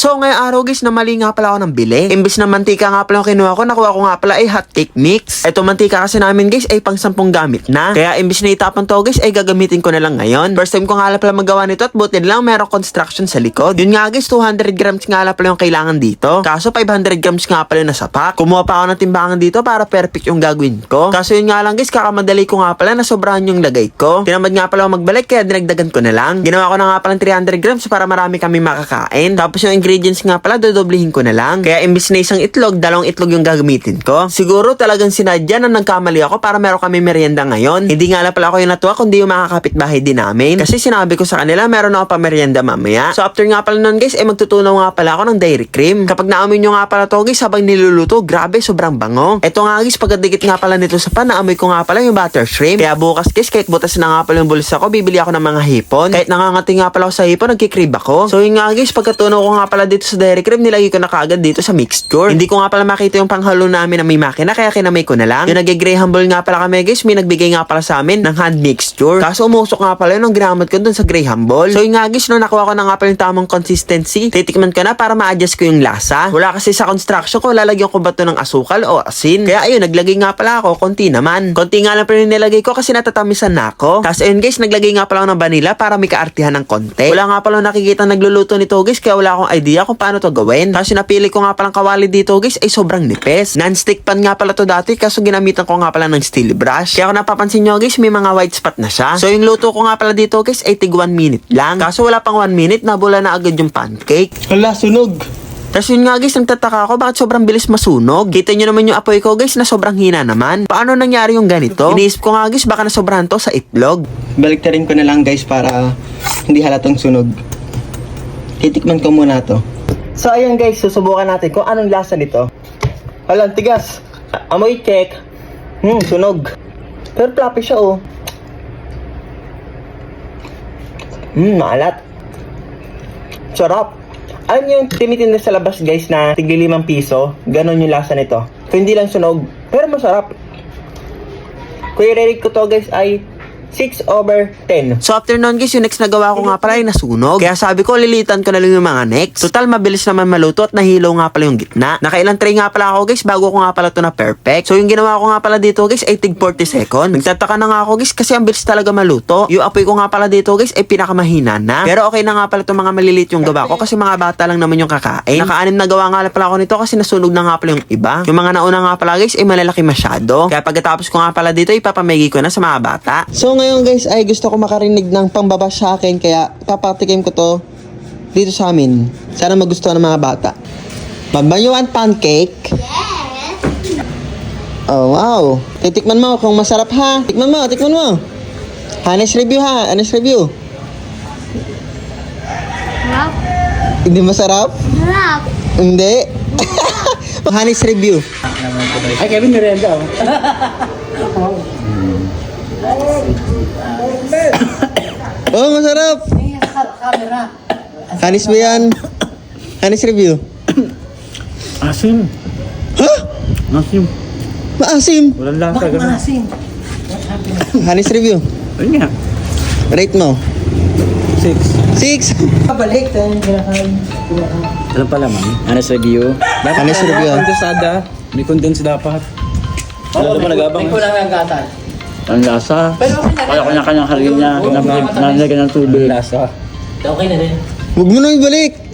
So ngayong araw guys, namali nga pala ako ng bili. Imbis na mantika nga pala yung kinuha ko, nakuha ko nga pala ay hot cake mix. Ito mantika kasi namin guys ay pang sampung gamit na. Kaya imbis na itapon to guys ay gagamitin ko na lang ngayon. First time ko nga pala magawa nito at buti lang merong construction sa likod. Yun nga guys, 200 grams nga pala yung kailangan dito. Kaso 500 grams nga pala yung nasa pack. Kumuha pa ako ng timbangan dito para perfect yung gagawin ko. Kaso yun nga lang guys, kakamadali ko nga pala na sobrahan yung lagay ko. Tinamad nga pala ako magbalik kaya dinagdagan ko na lang. Ginawa ko na nga pala ng 300 grams para marami kami makakain. Tapos yung ingredients nga pala, dodoblihin ko na lang. Kaya imbis na isang itlog, dalawang itlog yung gagamitin ko. Siguro talagang sinadya na nagkamali ako para meron kami merienda ngayon. Hindi nga lang pala ako yung natuwa, kundi yung mga kapitbahay din namin. Kasi sinabi ko sa kanila, meron ako pa merienda mamaya. So after nga pala nun guys, eh magtutunaw nga pala ako ng dairy cream. Kapag naamoy nyo nga pala to guys, habang niluluto, grabe, sobrang bango. Eto nga guys, pagkadikit nga pala nito sa pan, naamoy ko nga pala yung butter shrimp. Kaya bukas guys, kahit butas na nga pala yung bulsa ko, bibili ako ng mga hipon. Kahit nangangati nga pala ako sa hipon, nagkikrib ako. So yun nga guys, pagkatunaw ko nga pala dito sa dairy cream, nilagay ko na kaagad dito sa mixture. Hindi ko nga pala makita yung panghalo namin na may makina, kaya kinamay ko na lang. Yung nag-gray humble nga pala kami guys, may nagbigay nga pala sa amin ng hand mixture. Kaso umusok nga pala yun ang ginamit ko dun sa gray humble. So yun nga guys, no, nakuha ko na nga pala yung tamang consistency. Titikman ko na para ma-adjust ko yung lasa. Wala kasi sa construction ko, lalagyan ko ba to ng asukal o asin? Kaya ayun, naglagay nga pala ako, konti naman. Konti nga lang pala yung nilagay ko kasi natatamisan na ako. Tapos ayun guys, naglagay nga pala ako ng vanilla para may kaartihan ng konti. Wala nga pala nakikita nagluluto nito guys, kaya wala akong idea kung paano to gawin. Tapos napili ko nga palang kawali dito guys ay sobrang nipis. Non-stick pan nga pala to dati kaso ginamitan ko nga pala ng steel brush. Kaya kung napapansin nyo guys, may mga white spot na siya. So yung luto ko nga pala dito guys ay tig 1 minute lang. Kaso wala pang 1 minute, nabula na agad yung pancake. Hala, sunog. Tapos yun nga guys, nagtataka ako bakit sobrang bilis masunog. Kita nyo naman yung apoy ko guys na sobrang hina naman. Paano nangyari yung ganito? Iniisip ko nga guys baka nasobrahan to sa itlog. Balik rin ko na lang guys para hindi halatang sunog. Titikman ko muna to. So ayun guys, susubukan natin kung anong lasa nito. Hala, ang tigas. Amoy check. Hmm, sunog. Pero fluffy siya oh. Hmm, maalat. Sarap. Alam niyo yung tinitinda sa labas guys na tigli limang piso? Ganon yung lasa nito. So, hindi lang sunog. Pero masarap. Kuya rate ko to guys ay 6 over 10. So after nun guys, yung next na gawa ko nga pala ay nasunog. Kaya sabi ko, lilitan ko na lang yung mga next. Total, mabilis naman maluto at nahilo nga pala yung gitna. Nakailang tray nga pala ako guys, bago ko nga pala to na perfect. So yung ginawa ko nga pala dito guys ay tig 40 seconds. Nagtataka na nga ako guys kasi ang bilis talaga maluto. Yung apoy ko nga pala dito guys ay pinakamahina na. Pero okay na nga pala itong mga maliliit yung gawa ko kasi mga bata lang naman yung kakain. Nakaanim na gawa nga pala ako nito kasi nasunog na nga pala yung iba. Yung mga nauna nga pala guys ay malalaki masyado. Kaya pagkatapos ko nga pala dito, ipapamegi ko na sa mga bata. So ngayon guys ay gusto ko makarinig ng pambabash sa akin kaya papatikim ko to dito sa amin. Sana magustuhan ng mga bata. Mama, you want pancake? Oh, wow. Titikman mo kung masarap ha. Tikman mo, tikman mo. Honest review ha, honest review. Sarap. Hindi masarap? Sarap. Hindi. honest review. Ay, Kevin, merenda oh. Oh, masarap. Honest ba yan? Honest review. Asim. Ha? Asim. Maasim. Walang lasa. Bakit Honest review. Ayun nga. Rate mo. Six. Six. Alam pala, man. Honest review. Ano, review. Kondensada. May condense dapat. Wala naman nagabang. May kulang ang gatan. Ang lasa. Kaya kanya-kanyang halin niya. Nalagyan ng tubig. Lasa. Huwag mo na ibalik.